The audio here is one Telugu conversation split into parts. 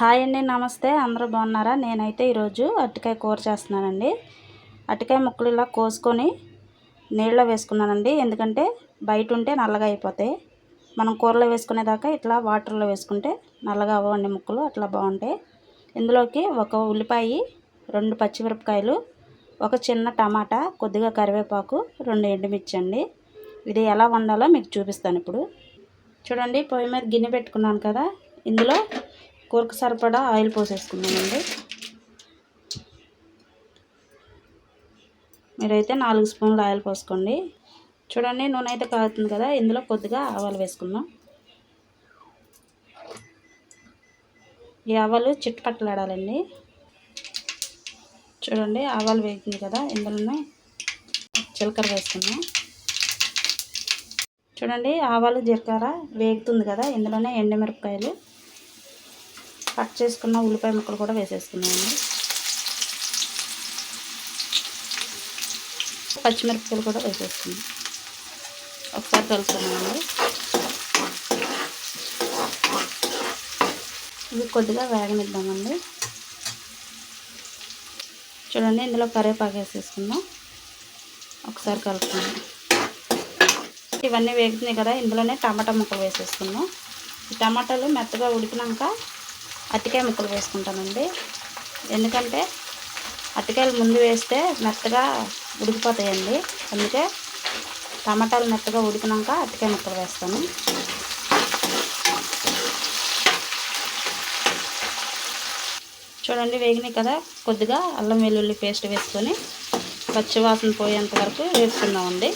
హాయ్ అండి నమస్తే. అందరూ బాగున్నారా? నేనైతే ఈరోజు అరటికాయ కూర చేస్తున్నానండి. అరటికాయ ముక్కలు ఇలా కోసుకొని నీళ్ళలో వేసుకున్నానండి. ఎందుకంటే బయట ఉంటే నల్లగా అయిపోతాయి. మనం కూరలో వేసుకునేదాకా ఇట్లా వాటర్లో వేసుకుంటే నల్లగా అవ్వండి ముక్కలు అట్లా బాగుంటాయి. ఇందులోకి ఒక ఉల్లిపాయ రెండు పచ్చిమిరపకాయలు ఒక చిన్న టమాటా కొద్దిగా కరివేపాకు రెండు ఎండుమిర్చి అండి. ఇది ఎలా వండాలో మీకు చూపిస్తాను ఇప్పుడు. చూడండి పొయ్యి మీద గిన్నె పెట్టుకున్నాను కదా. ఇందులో కూరకు సరిపడా ఆయిల్ పోసేసుకున్నామండి మీరైతే నాలుగు స్పూన్లు ఆయిల్ పోసుకోండి. చూడండి నూనె అయితే కాగుతుంది కదా ఇందులో కొద్దిగా ఆవాలు వేసుకుందాం. ఈ ఆవాలు చిట్టుపట్టలాడాలండి చూడండి ఆవాలు వేగింది కదా ఇందులోనే జీలకర్ర వేసుకుందాం. చూడండి ఆవాలు జీలకర్ర వేగుతుంది కదా ఇందులోనే ఎండుమిరపకాయలు. కట్ చేసుకున్న ఉల్లిపాయ ముక్కలు కూడా వేసేసుకున్నామండి పచ్చిమిరపకాయలు కూడా వేసేసుకున్నాం ఒకసారి కలుసుకున్నామండి ఇవి కొద్దిగా వేగనిద్దామండి. చూడండి ఇందులో కరివేపాకు వేసేసుకుందాం. ఒకసారి కలుపుకుందాం. ఇవన్నీ వేగుతున్నాయి కదా ఇందులోనే టమాటా ముక్కలు వేసేసుకుందాం. ఈ టమాటాలు మెత్తగా ఉడికినాక అరటికాయ ముక్కలు వేసుకుంటానండి. ఎందుకంటే అరటికాయలు ముందు వేస్తే మెత్తగా ఉడికిపోతాయండి. అందుకే టమాటాలు మెత్తగా ఉడికినాక అరటికాయ ముక్కలు వేస్తాను. చూడండి వేగినాయి కదా. కొద్దిగా అల్లం వెల్లుల్లి పేస్ట్ వేసుకొని పచ్చివాసన పోయేంత వరకు వేసుకున్నామండి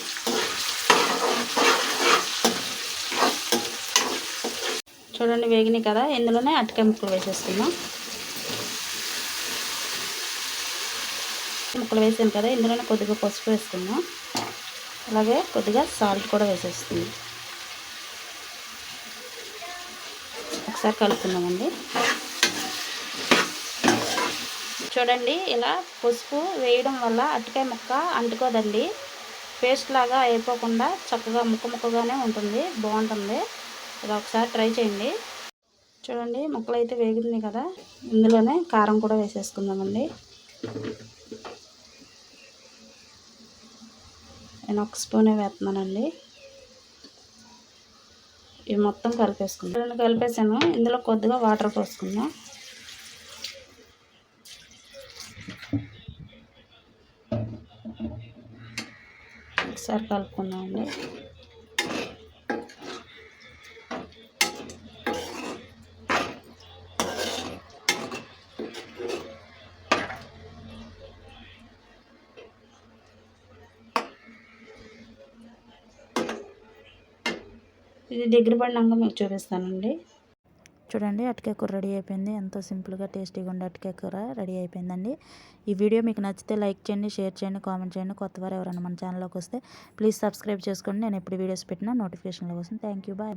చూడండి వేగినాయి కదా ఇందులోనే అటకాయ ముక్కలు వేసేసుకుందాం. ముక్కలు వేసాను కదా ఇందులోనే కొద్దిగా పసుపు వేసుకుందాం. అలాగే కొద్దిగా సాల్ట్ కూడా వేసేస్తుంది ఒకసారి కలుపుకుందామండి. చూడండి ఇలా పసుపు వేయడం వల్ల అటుకాయ ముక్క అంటుకోదండి. పేస్ట్ లాగా అయిపోకుండా చక్కగా ముక్క ముక్కగానే ఉంటుంది బాగుంటుంది. ఇలా ఒకసారి ట్రై చేయండి. చూడండి ముక్కలు అయితే వేగుతుంది కదా. ఇందులోనే కారం కూడా వేసేసుకుందామండి. నేను ఒక స్పూనే వేస్తున్నానండి. ఇవి మొత్తం కలిపేసుకుందాం. రెండు కలిపేసాను. ఇందులో కొద్దిగా వాటర్ పోసుకుందాం. ఒకసారి కలుపుకుందామండి. ఇది దగ్గర పడినాక మీకు చూపిస్తానండి. చూడండి అటుకాయ కూర రెడీ అయిపోయింది. ఎంతో సింపుల్గా టేస్టీగా ఉండే అటుకే కూర రెడీ అయిపోయిందండి. ఈ వీడియో మీకు నచ్చితే లైక్ చేయండి షేర్ చేయండి కామెంట్ చేయండి. కొత్తవారు ఎవరైనా మన ఛానల్లోకి వస్తే ప్లీజ్ సబ్స్క్రైబ్ చేసుకోండి. నేను ఎప్పుడు వీడియోస్ పెట్టినా నోటిఫికేషన్ల కోసం. Thank you bye.